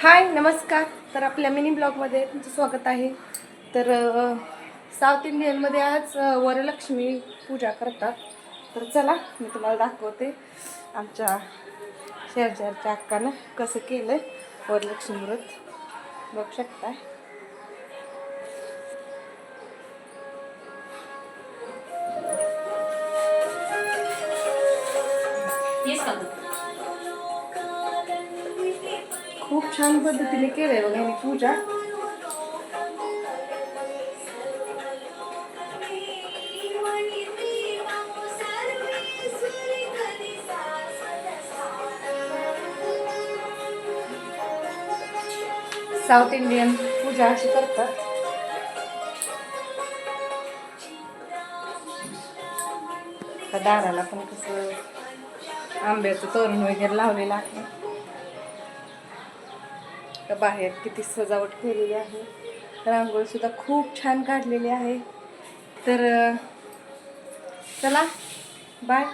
हाय नमस्कार. तर आपल्या मिनी ब्लॉगमध्ये तुमचं स्वागत आहे. तर साऊथ इंडियनमध्ये आज वरलक्ष्मी पूजा करतात. तर चला मी तुम्हाला दाखवते आमच्या शेजारच्या अक्कानं कसं केलं आहे वरलक्ष्मी व्रत. बघू शकता शकताय खूप छान पद्धतीने केलंय बघा मी पूजा. साऊथ इंडियन पूजा अशी करतात. दाराला पण कसं आंब्याचं तोरण वगैरे लावलेलं आहे. तर बाहेर किती सजावट केलेली आहे. रांगोळीसुद्धा खूप छान काढलेली आहे. तर चला बाय